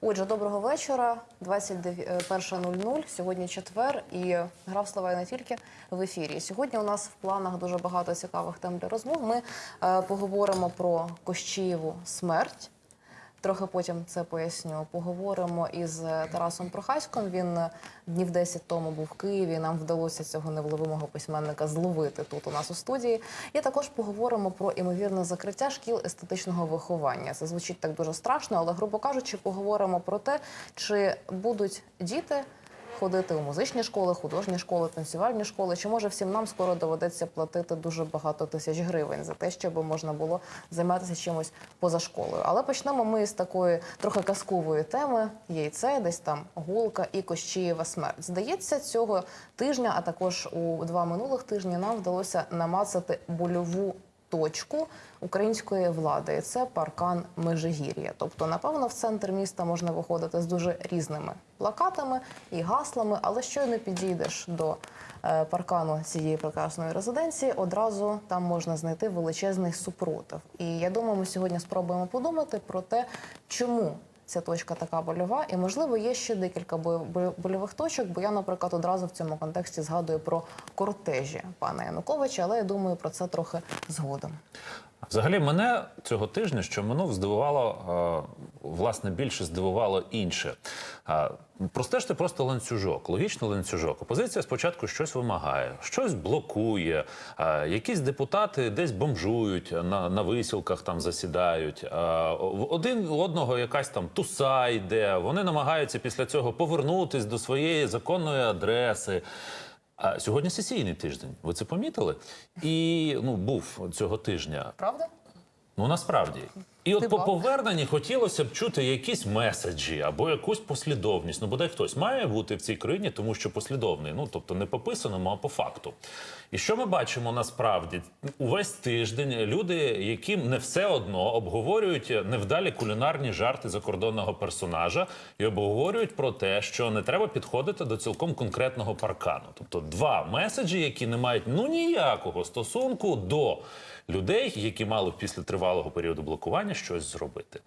Отже, доброго вечора. 21.00, сьогодні четвер, і грав слова не тільки в ефірі. Сьогодні у нас в планах дуже багато цікавих тем для розмов. Ми е, поговоримо про Кощієву смерть. Трохи потім це поясню. Поговоримо із е, Тарасом Прохаськом. Він е, днів 10 тому був в Києві. Нам вдалося цього невловимого письменника зловити тут у нас у студії. І також поговоримо про імовірне закриття шкіл естетичного виховання. Це звучить так дуже страшно, але грубо кажучи, поговоримо про те, чи будуть діти. Ходити у музичні школи, художні школи, танцювальні школи. Чи може всім нам скоро доведеться платити дуже багато тисяч гривень за те, щоб можна було займатися чимось поза школою? Але почнемо ми з такої трохи казкової теми: яйце, десь там гулка і Кощієва смерть. Здається, цього тижня, а також у два минулих тижні, нам вдалося намацати больову точку української влади, і це паркан Межигір'я. Тобто, напевно, в центр міста можна виходити з дуже різними плакатами і гаслами, але щойно підійдеш до е, паркану цієї прекрасної резиденції, одразу там можна знайти величезний супротив. І я думаю, ми сьогодні спробуємо подумати про те, чому. Ця точка така больова, і можливо є ще декілька бо- бо- больових точок. Бо я, наприклад, одразу в цьому контексті згадую про кортежі пана Януковича, але я думаю про це трохи згодом. Взагалі, мене цього тижня, що минув, здивувало е, власне більше здивувало інше. Простежте просто ланцюжок, логічний ланцюжок. Опозиція спочатку щось вимагає, щось блокує. Якісь депутати десь бомжують на, на висілках, там засідають. Один у одного якась там туса йде. Вони намагаються після цього повернутись до своєї законної адреси. А сьогодні сесійний тиждень. Ви це помітили? І ну був цього тижня. Правда? Ну насправді. І от по поверненні хотілося б чути якісь меседжі або якусь послідовність. Ну, бодай хтось має бути в цій країні, тому що послідовний. Ну тобто не по писаному, а по факту. І що ми бачимо насправді? Увесь тиждень люди, яким не все одно обговорюють невдалі кулінарні жарти закордонного персонажа і обговорюють про те, що не треба підходити до цілком конкретного паркану. Тобто два меседжі, які не мають ну ніякого стосунку до людей, які мали після тривалого періоду блокування щось зробити.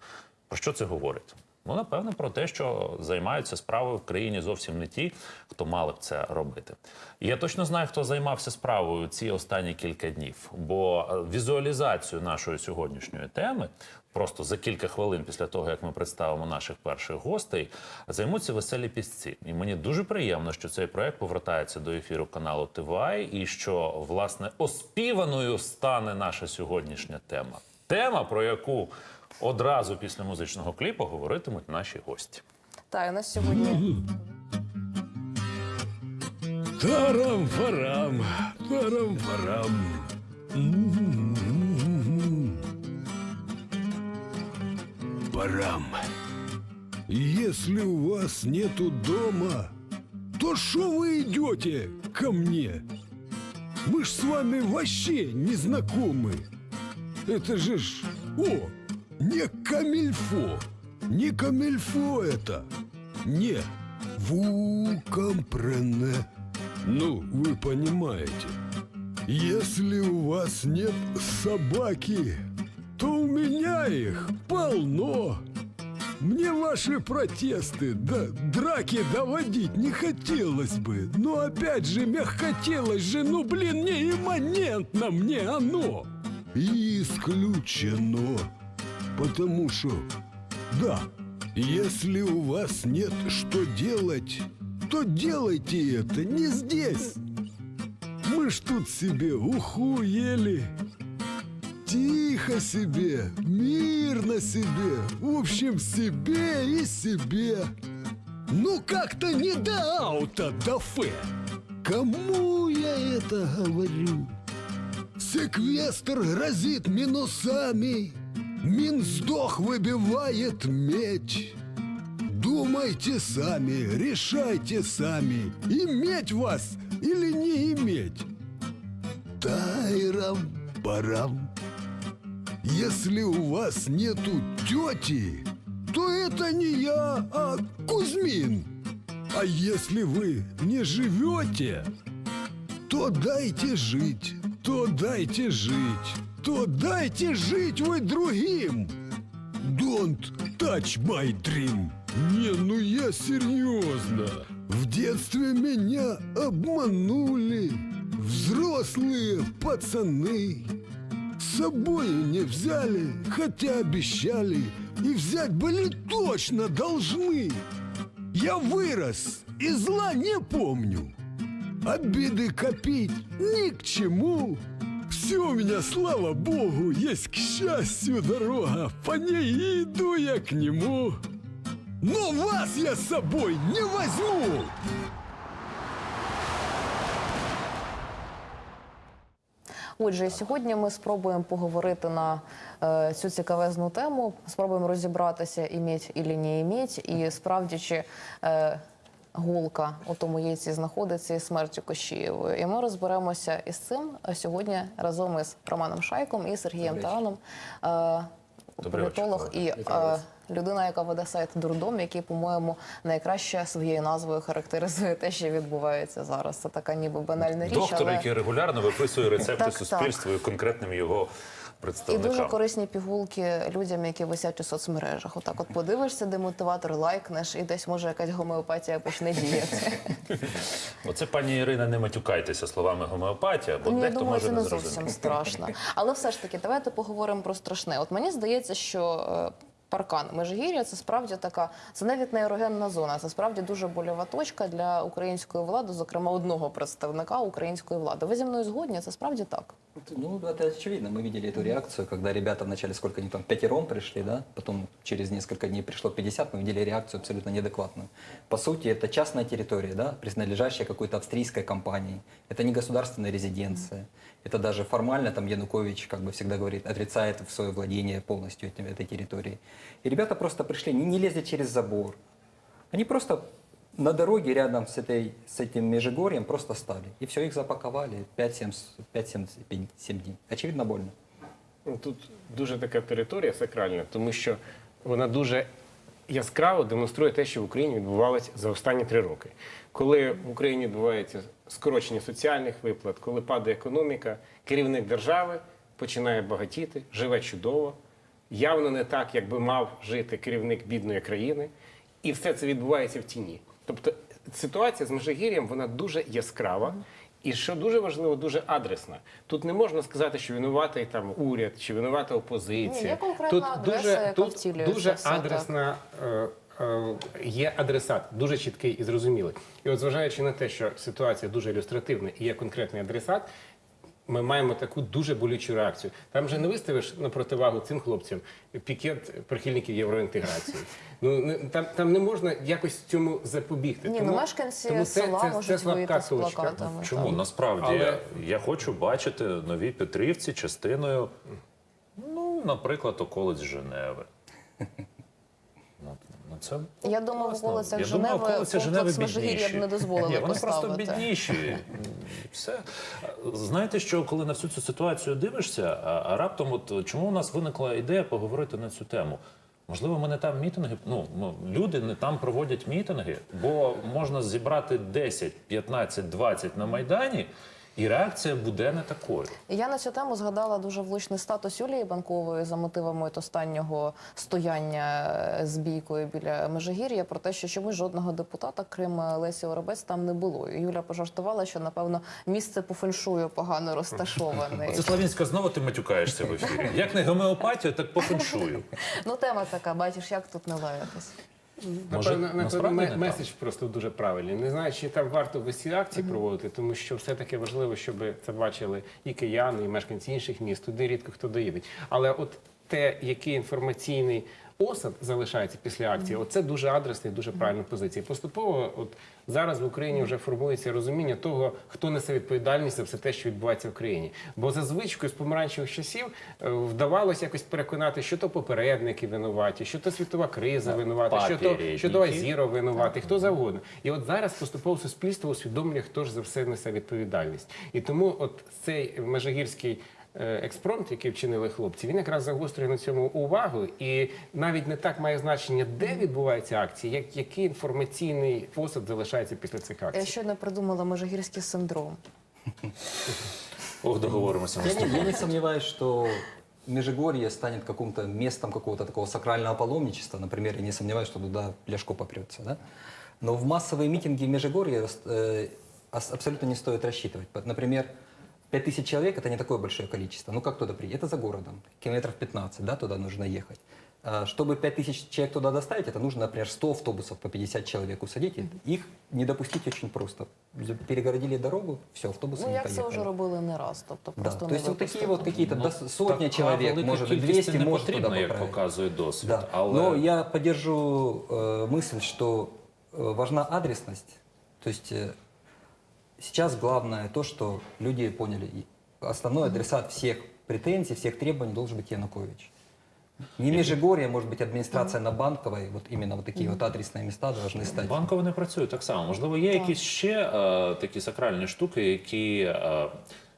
Про що це говорить? Ну, напевно, про те, що займаються справою в країні зовсім не ті, хто мали б це робити. Я точно знаю, хто займався справою ці останні кілька днів. Бо е, візуалізацію нашої сьогоднішньої теми просто за кілька хвилин після того, як ми представимо наших перших гостей, займуться веселі пісці. І мені дуже приємно, що цей проект повертається до ефіру каналу ТВАЙ і що власне оспіваною стане наша сьогоднішня тема Тема, про яку одразу після музичного кліпу говоритимуть наші гості. Та і у нас сьогодні Тарам-фарам, тарам-фарам. М-м-м. Парам. Если у вас нету дома, то что вы идете ко мне? Мы ж с вами вообще не знакомы. Это же ж... О, не камильфо. Не камильфо это. Не. Ву компрене. Ну, вы понимаете. Если у вас нет собаки, то у меня их полно. Мне ваши протесты, да драки доводить не хотелось бы. Но опять же, мягкотелось же, ну блин, не имманентно мне оно. Исключено. Потому что, да, если у вас нет что делать, то делайте это не здесь. Мы ж тут себе уху ели. Тихо себе, мирно себе, в общем, себе и себе. Ну как-то не до аута, до фе. Кому я это говорю? Секвестр грозит минусами, Минсдох выбивает медь. Думайте сами, решайте сами, иметь вас или не иметь. Тайрам-барам. Если у вас нету тети, то это не я, а Кузьмин. А если вы не живете, то дайте жить, то дайте жить, то дайте жить вы другим. Don't touch my dream. Не, ну я серьезно. В детстве меня обманули взрослые пацаны. С собой не взяли, хотя обещали. И взять были точно должны. Я вырос и зла не помню. Обиды копить ни к чему. Все у меня, слава богу, есть к счастью дорога. По ней иду я к нему. Но вас я с собой не возьму. Отже, сьогодні ми спробуємо поговорити на е, цю цікавезну тему. Спробуємо розібратися, іміть і не іміть, і справді чи е, голка у тому яйці знаходиться із смертю Кощієвою. І ми розберемося із цим сьогодні разом із Романом Шайком і Сергієм Тараном, е, політолог і е, людина, яка веде сайт Дурдом, який, по-моєму, найкраще своєю назвою характеризує те, що відбувається зараз. Це така ніби банальна річ. Доктор, але... який регулярно виписує рецепти Так, суспільству і конкретним його І дуже корисні пігулки людям, які висять у соцмережах. Отак, от подивишся демотиватор, лайкнеш, і десь може якась гомеопатія почне діяти. Оце пані Ірина, не матюкайтеся словами гомеопатія, бо Ну, я дехто думаю, може це не не зовсім страшно. Але все ж таки, давайте поговоримо про страшне. От мені здається, що е, Паркан Межигір'я це справді така, це навіть не ерогенна зона, це справді дуже больова точка для української влади, зокрема одного представника української влади. Ви зі мною згодні? Це справді так. Ну, это очевидно. Мы видели эту реакцию, когда ребята вначале, сколько они там, пятером пришли, да, потом через несколько дней пришло 50, мы видели реакцию абсолютно неадекватную. По сути, это частная территория, да, принадлежащая какой-то австрийской компании. Это не государственная резиденция. Это даже формально там Янукович, как бы всегда говорит, отрицает в свое владение полностью этим- этой территории. И ребята просто пришли, не, не лезли через забор. Они просто на дороге рядом с, этой, с этим Межигорьем просто стали. И все, их запаковали 5-7 дней. Очевидно, больно. Ну, Тут дуже така територія сакральна, тому що вона дуже яскраво демонструє те, що в Україні відбувалося за останні три роки. Коли в Україні відбувається скорочення соціальних виплат, коли падає економіка, керівник держави починає багатіти, живе чудово, явно не так, як би мав жити керівник бідної країни, і все це відбувається в тіні. Тобто ситуація з Межигір'ям вона дуже яскрава. І що дуже важливо, дуже адресна. Тут не можна сказати, що винуватий там уряд чи винувата опозиція. Ні, тут дуже, тут дуже все, адресна е, е, є адресат, дуже чіткий і зрозумілий. І от зважаючи на те, що ситуація дуже ілюстративна і є конкретний адресат. Ми маємо таку дуже болючу реакцію. Там же не виставиш на противагу цим хлопцям пікет прихильників євроінтеграції. Ну не- там, там не можна якось цьому запобігти. Ні, ну, мешканці це- села це- можуть це слабка вийти з плакатами. Чому Так. насправді Але- я хочу бачити нові Петрівці частиною, ну, наприклад, околиць Женеви. Це Я думаю, в околицях Женеви комплекс Межигір'я б не дозволили Ні, вони просто бідніші. Все. Знаєте, що коли на всю цю ситуацію дивишся, а, раптом, от чому у нас виникла ідея поговорити на цю тему? Можливо, ми не там мітинги. Ну, ну люди не там проводять мітинги, бо можна зібрати 10, 15, 20 на майдані, і реакція буде не такою. Я на цю тему згадала дуже влучний статус Юлії Банкової за мотивами от останнього стояння е, з бійкою біля Межигір'я про те, що чомусь жодного депутата, крім е, Лесі Оробець, там не було. І Юля пожартувала, що напевно місце по феншую погано розташоване. Оце Славінська знову ти матюкаєшся в ефірі. Як не гомеопатію, так по феншую. Ну тема така, бачиш, як тут не лаятись. Може, Напевно, так? меседж просто дуже правильний. Не знаю, чи там варто весі акції проводити, тому що все-таки важливо, щоб це бачили і кияни, і мешканці інших міст. Туди рідко хто доїде. Але от те, який інформаційний осад залишається після акції, оце дуже адресна і дуже правильна позиція. Поступово, от зараз в Україні вже формується розуміння того, хто несе відповідальність за все те, що відбувається в країні. Бо за звичкою з помаранчевих часів е, вдавалося якось переконати, що то попередники винуваті, що то світова криза винувата, що то, що то Азіро винуватий, хто завгодно. І от зараз поступово суспільство усвідомлює, хто ж за все несе відповідальність. І тому от цей межигірський Е, експромт, який вчинили хлопці, він якраз загострює на цьому увагу, і навіть не так має значення, де відбуваються акції, як який інформаційний посад залишається після цих е, акцій. Я щойно придумала Можигірський синдром. Ох, договоримося. Я не, я не Межигорье станет каким-то местом какого-то такого сакрального паломничества. Например, я не сомневаюсь, что туда Ляшко попрется. Да? Но в массовые митинги в Межигорье э, абсолютно не стоит рассчитывать. Например, 5 тысяч человек – это не такое большое количество. Ну, как туда прийти? Это за городом. Километров 15, да, туда нужно ехать. Чтобы 5 тысяч человек туда доставить, это нужно, например, 100 автобусов по 50 человек усадить. Mm -hmm. Их не допустить очень просто. Перегородили дорогу, все, автобусы ну, не поїхали. Ну, як це вже робили не раз, тобто просто да. не Тобто такі от какие-то ну, до... сотня чоловік, може 200, может, може потрібно, туди як показує досвід. Да. Але... Но я поддержу э, мысль, что э, важна адресность, то есть э, сейчас главное то, что люди поняли. И Основной адресат всех претензий, всех требований должен быть Янукович. Не Межигорье, может быть, администрация на Банковой, вот именно вот такие вот адресные места должны стать. Банково не працює так само. Можливо, є якісь ще е, такі сакральні штуки, які. Е,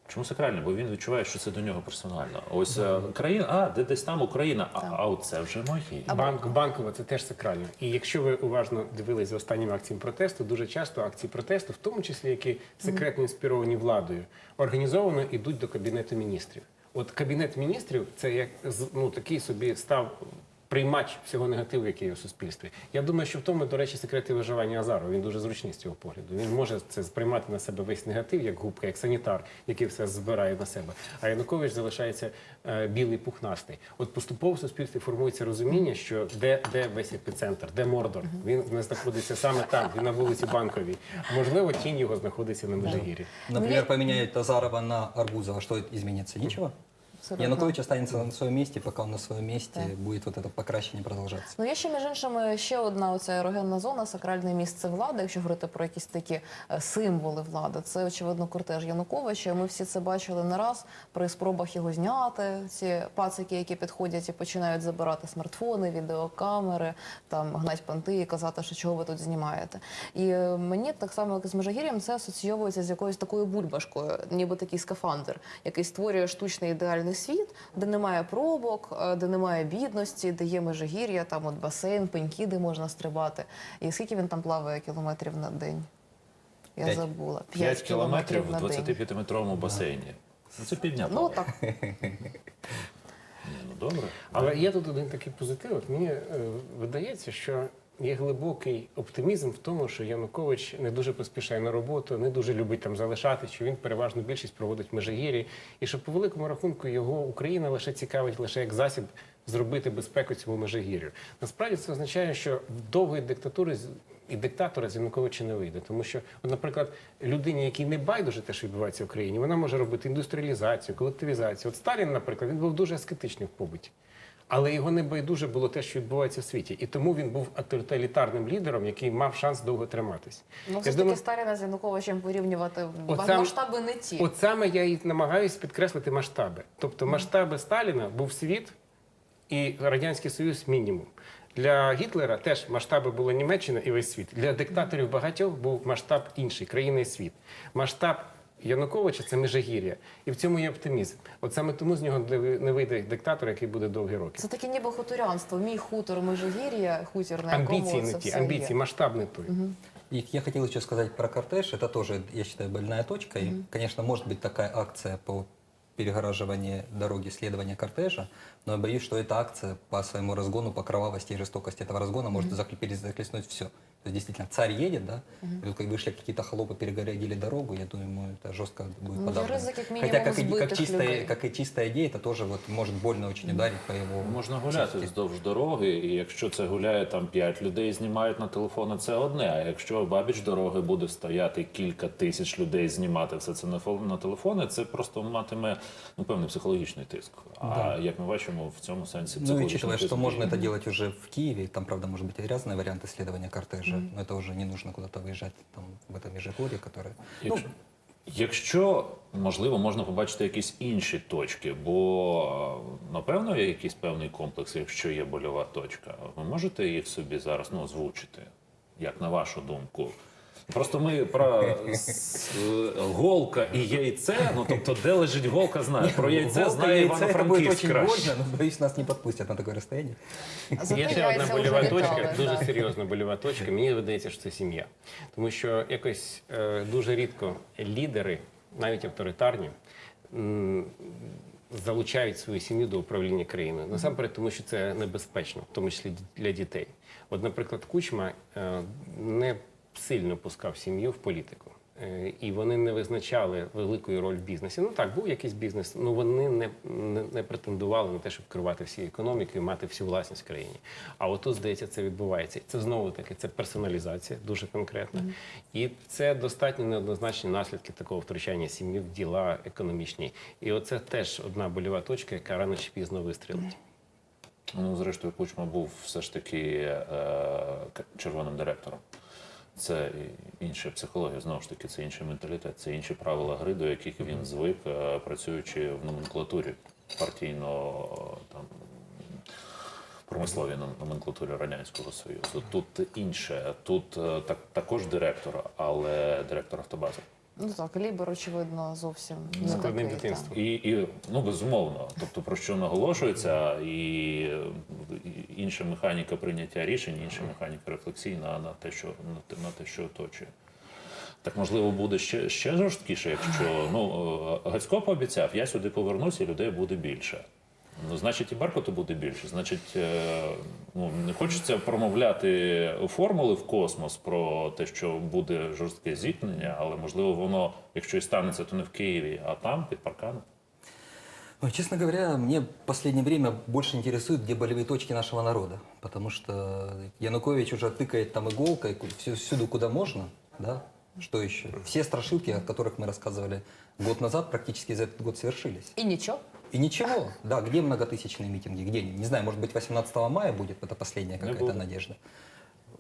Чому сакральні? Бо він відчуває, що це до нього персонально. Ось е, країна, а де десь там Україна, а, а оце вже мої. Банк, банково це теж сакрально. І якщо ви уважно дивились за останніми акціями протесту, дуже часто акції протесту, в тому числі які секретно інспіровані владою, організовано йдуть до кабінету міністрів. От кабінет міністрів це як ну такий собі став. Приймач всього негативу, який є у суспільстві. Я думаю, що в тому, до речі, секрети виживання Азарова. Він дуже зручний з цього погляду. Він може це сприймати на себе весь негатив, як губка, як санітар, який все збирає на себе. А Янукович залишається е, білий пухнастий. От поступово в суспільстві формується розуміння, що де, де весь епіцентр, де Мордор. Він не знаходиться саме там, він на вулиці Банковій. Можливо, тінь його знаходиться на Межигір'ї. Например, поменять Азарова на Арбузова, что изменится? Ничего. Абсолютно. Янукович останется на своем месте, пока он на своем месте будет вот это покращение продолжаться. Ну, є ще, між іншим, ще одна оця ерогенна зона, сакральне місце влади, якщо говорити про якісь такі е, символи влади. Це, очевидно, кортеж Януковича. Ми всі це бачили не раз при спробах його зняти. Ці пацики, які підходять і починають забирати смартфони, відеокамери, там гнать понти і казати, що чого ви тут знімаєте. І е, мені так само, як з Межигір'ям, це асоціюється з якоюсь такою бульбашкою, ніби такий скафандр, який створює штучний ідеальний світ, де немає пробок, е, де немає бідності, де є межигір'я, там от басейн, пеньки, де можна стрибати. І скільки він там плаває кілометрів на день? Я П'ять. забула. 5 кілометрів в 25-метровому басейні. Ну, Це півдня. Ну так. Ні, ну добре. Але є тут один такий позитив. От мені е, видається, що є глибокий оптимізм в тому, що Янукович не дуже поспішає на роботу, не дуже любить там залишати, що він переважно більшість проводить в Межигір'ї, і що по великому рахунку його Україна лише цікавить лише як засіб зробити безпеку цьому Межигір'ю. Насправді це означає, що довгої диктатури і диктатора з Януковича не вийде. Тому що, от, наприклад, людині, якій не байдуже те, що відбувається в Україні, вона може робити індустріалізацію, колективізацію. От Сталін, наприклад, він був дуже аскетичний в побуті. Але його не байдуже було те, що відбувається в світі, і тому він був тоталітарним лідером, який мав шанс довго триматись. Ну, все ж таки Сталіна з Януковичем порівнювати От масштаби не ті. От саме я і намагаюся підкреслити масштаби. Тобто масштаби Сталіна був світ і Радянський Союз мінімум. Для Гітлера теж масштаби була Німеччина і весь світ. Для диктаторів багатьох був масштаб інший країна і світ. Масштаб Януковича це Межигір'я. І в цьому є оптимізм. От саме тому з нього не вийде диктатор, який буде довгі роки. Це таке ніби хуторянство. Мій хутор Межигір'я, хутір, на якому Амбіції не це ті, все амбіції, є. масштаб не той. И я хотел еще сказать про кортеж. Это тоже, я считаю, больная точка. И, конечно, может быть такая акция по перегораживанию дороги следования кортежа, но я боюсь, что эта акция по своему разгону, по кровавости и жестокости этого разгона может захле- перезахлестнуть все. То есть, действительно, царь едет, да, и тут как вышли какие-то холопы, перегородили дорогу, я думаю, это жестко будет Ну, подавлено. ризик, как минимум, Хотя, как, и, как, сбитых чистая, людей. как и чистая идея, это тоже вот может больно очень ударить по его... Можна гуляти вздовж дороги, і якщо це гуляє там 5 людей, знімають на телефони, це одне. А якщо бабіч дороги буде стояти кілька тисяч людей, знімати все це на фо- на телефони, це просто матиме ну, певний психологічний тиск. А як ми бачимо, в цьому сенсі Ну, и психологічний учитывая, тиск что можно діє. это делать уже в Киеве, там, правда, может быть и разные варианты следования кортежа, но это уже не нужно куда-то выезжать там, в этом Межигорье, которое... Ну, Якщо, якщо можливо, можна побачити якісь інші точки, бо е, напевно є якийсь певний комплекс, якщо є больова точка. Ви можете їх собі зараз ну, озвучити, як на вашу думку? Просто ми про с- голка і яйце, ну тобто, де лежить голка, знає. Про яйце знає это будет Івано-Франківськ краще. больно, но, боюсь, нас не подпустят на такое расстояние. Зате Є ще одна яйця больова точка, літали, дуже да. серйозна больова точка. Мені видається, що це сім'я. Тому що якось е, дуже рідко лідери, навіть авторитарні, м, залучають свою сім'ю до управління країною. Насамперед, тому що це небезпечно, в тому числі для дітей. От, наприклад, Кучма е, не сильно пускав сім'ю в політику. Е, І вони не визначали великої роль в бізнесі. Ну так, був якийсь бізнес, але вони не, не, не претендували на те, щоб керувати всією економікою, мати всю власність в країні. А отут, здається, це відбувається. Це знову таки це персоналізація, дуже конкретна. І це достатньо неоднозначні наслідки такого втручання сім'ї в діла економічні. І оце теж одна больова точка, яка рано чи пізно вистрілить. Ну, зрештою, Кучма був все ж таки е, червоним директором. Це інша психологія, знову ж таки, це інший менталітет, це інші правила гри, до яких він звик, е, працюючи в номенклатурі партійно там. Промисловій номенклатурі Радянського Союзу. Тут інше, тут е, так, також директор, але директор автобази. Ну так, Лібер, очевидно, зовсім не Складним такий, дитинством. І, і ну безумовно, тобто про що наголошується, і, і інша механіка прийняття рішень, інша механіка рефлексії на, на те, що на те, на те, що оточує. Так можливо буде ще, ще жорсткіше, якщо ну Гацько пообіцяв, я сюди повернуся, і людей буде більше Ну, значить, і Беркуту буде більше. Значить, е, ну не хочеться промовляти формули в космос про те, що буде жорстке зіткнення, але можливо воно, якщо і станеться, то не в Києві, а там під парканом. Ой, честно говоря, мне в последнее время больше интересует, где болевые точки нашего народа. Потому что Янукович уже тыкает там иголкой ку- всю- всюду, куда можно. Да? Что еще? Все страшилки, о которых мы рассказывали год назад, практически за этот год совершились. І нічого. И ничего. Да, где многотысячные митинги? Где? Не знаю, может быть, 18 мая будет, это последняя какая-то надежда.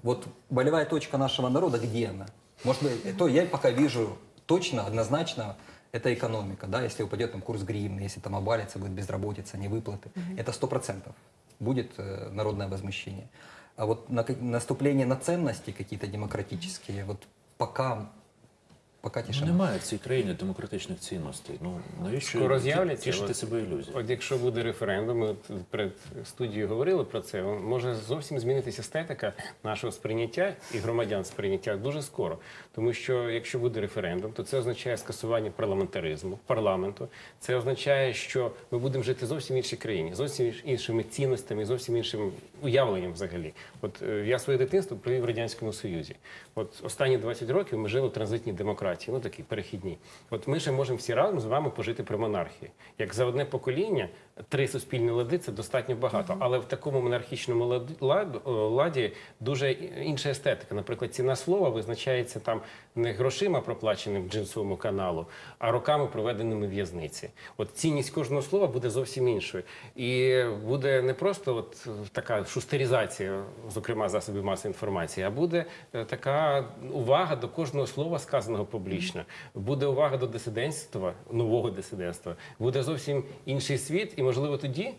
Вот болевая точка нашего народа, где она? Может быть, то я пока вижу точно, однозначно, это экономика, да, если упадет там курс гривны, если там обвалится, будет безработица, невыплаты, это сто процентов будет э, народное возмущение. А вот на, наступление на ценности какие-то демократические, вот пока, пока Ну, тишина. немає в цій країні демократичних цінностей. Ну навіщо Скоро з'являться, тішити от- себе ілюзією? От якщо буде референдум, ми от перед студією говорили про це, може зовсім змінитися естетика нашого сприйняття і громадян сприйняття дуже скоро. Тому що якщо буде референдум, то це означає скасування парламентаризму, парламенту. Це означає, що ми будемо жити зовсім в іншій країні, зовсім іншими цінностями, зовсім іншим уявленням взагалі. От е, я своє дитинство провів в радянському союзі. От останні 20 років ми жили в транзитній демократії, ну такі перехідні. От ми ще можемо всі разом з вами пожити при монархії. Як за одне покоління три суспільні лади це достатньо багато. Але в такому монархічному ладі, ладі дуже інша естетика. Наприклад, ціна слова визначається там не грошима, проплаченим джинсовому каналу, а роками проведеними в'язниці. От цінність кожного слова буде зовсім іншою. І буде не просто от така шустерізація, зокрема засобів масової інформації, а буде е, така увага до кожного слова, сказаного публічно. Буде увага до дисидентства, нового дисидентства. Буде зовсім інший світ, і можливо тоді.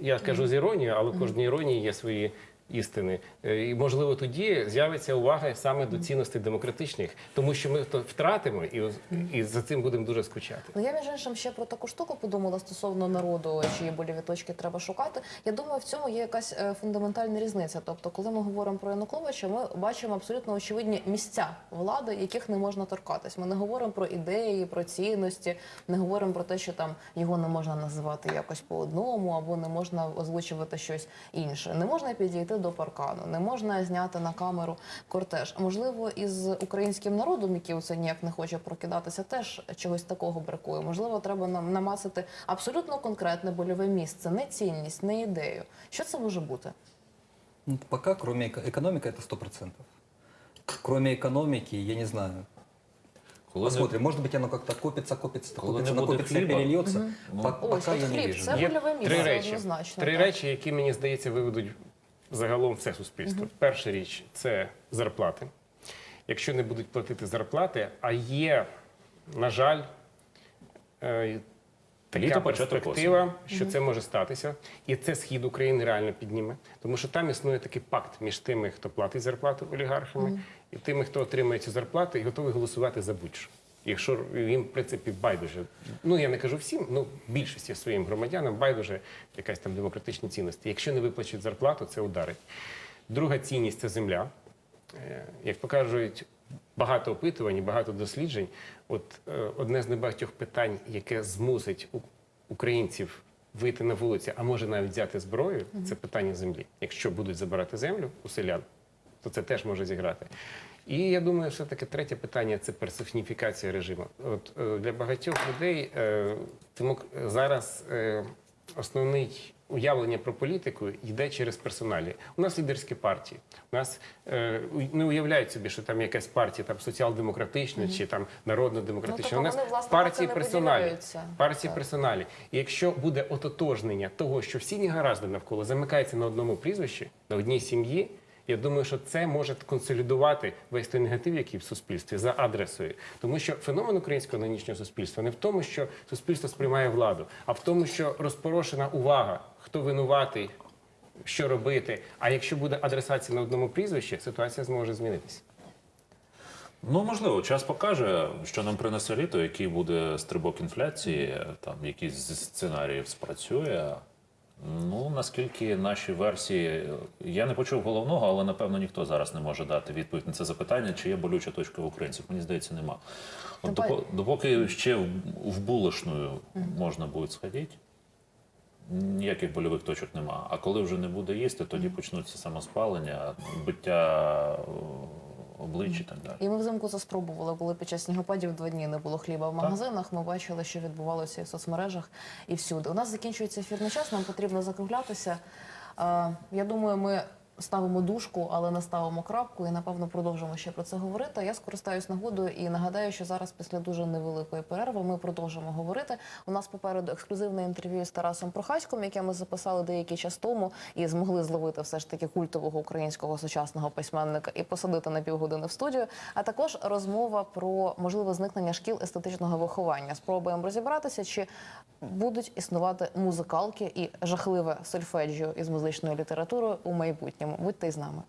Я кажу з іронією, але в кожній іронії є свої істини. Е, І можливо тоді з'явиться увага саме до цінностей демократичних, тому що ми то втратимо і, і за цим будемо дуже скучати. Ну я між іншим ще про таку штуку подумала стосовно народу, чиї боліві точки треба шукати. Я думаю, в цьому є якась е, фундаментальна різниця. Тобто, коли ми говоримо про Януковича, ми бачимо абсолютно очевидні місця влади, яких не можна торкатись. Ми не говоримо про ідеї, про цінності, не говоримо про те, що там його не можна називати якось по одному, або не можна озвучувати щось інше. Не можна підійти до паркану, не можна зняти на камеру кортеж. Можливо, із українським народом, який оце ніяк не хоче прокидатися, теж чогось такого бракує. Можливо, треба нам намацати абсолютно конкретне больове місце, не цінність, не ідею. Що це може бути? Ну, Пока, кроме эко- экономика, это сто процентов. Кроме экономики, я не знаю. Коли не- Посмотрим, может быть, оно как-то копится, копится, Коли копится, не буде накопится и хліба. перельется. Ну. По- Ось, Пока от я не хліб, вижу. це Є больове місце три речі, однозначно. три так. речі, які мені здається виведуть загалом все суспільство. Перша річ це зарплати. Якщо не будуть платити зарплати, а є, на жаль, е, така Літо, перспектива, що це може статися, і це схід України реально підніме, тому що там існує такий пакт між тими, хто платить зарплату олігархами, і тими, хто отримує цю зарплату і готовий голосувати за будь-що. Якщо їм, в принципі, байдуже, ну я не кажу всім, ну більшості своїм громадянам байдуже якась там демократичні цінності. Якщо не виплачуть зарплату, це ударить. Друга цінність це земля. Е, Як покажуть багато опитувань, і багато досліджень, от е, одне з небагатьох питань, яке змусить українців вийти на вулиці, а може навіть взяти зброю, це питання землі. Якщо будуть забирати землю у селян, то це теж може зіграти. І я думаю, все таки третє питання це персоніфікація режиму. От е, для багатьох людей е, зараз е, основний уявлення про політику йде через персоналі. У нас лідерські партії. У нас е, не уявляють собі, що там якась партія там соціал-демократична чи там народно-демократична. Ну, У нас вони, власне, партії персоналі. Партії Так. персоналі. І якщо буде ототожнення того, що всі негаразди навколо замикаються на одному прізвищі, на одній сім'ї. Я думаю, що це може консолідувати весь той негатив, який в суспільстві за адресою. Тому що феномен українського нинішнього суспільства не в тому, що суспільство сприймає владу, а в тому, що розпорошена увага, хто винуватий, що робити. А якщо буде адресація на одному прізвищі, ситуація зможе змінитися. Ну, можливо, час покаже, що нам принесе літо, який буде стрибок інфляції, там якийсь з сценаріїв спрацює. Ну, наскільки наші версії. Я не почув головного, але напевно ніхто зараз не може дати відповідь на це запитання, чи є болюча точка в українців. Мені здається, нема. От допо- допоки ще в, в булочную можна буде сходити, ніяких больових точок нема. А коли вже не буде їсти, тоді почнуться самоспалення, биття о, і так далі. І ми взимку це спробували, коли під час снігопадів два дні не було хліба в магазинах. Ми бачили, що відбувалося і в соцмережах, і всюди. У нас закінчується ефірний час, нам потрібно закруглятися. Я думаю, ми ставимо дужку, але не ставимо крапку, і напевно продовжимо ще про це говорити. Я скористаюсь нагодою і нагадаю, що зараз після дуже невеликої перерви ми продовжимо говорити. У нас попереду ексклюзивне інтерв'ю з Тарасом Прохаськом, яке ми записали деякий час тому, і змогли зловити все ж таки культового українського сучасного письменника і посадити на півгодини в студію. А також розмова про можливе зникнення шкіл естетичного виховання. Спробуємо розібратися, чи будуть існувати музикалки і жахливе сольфеджіо із музичною літературою у майбутньому. Будьте з нами.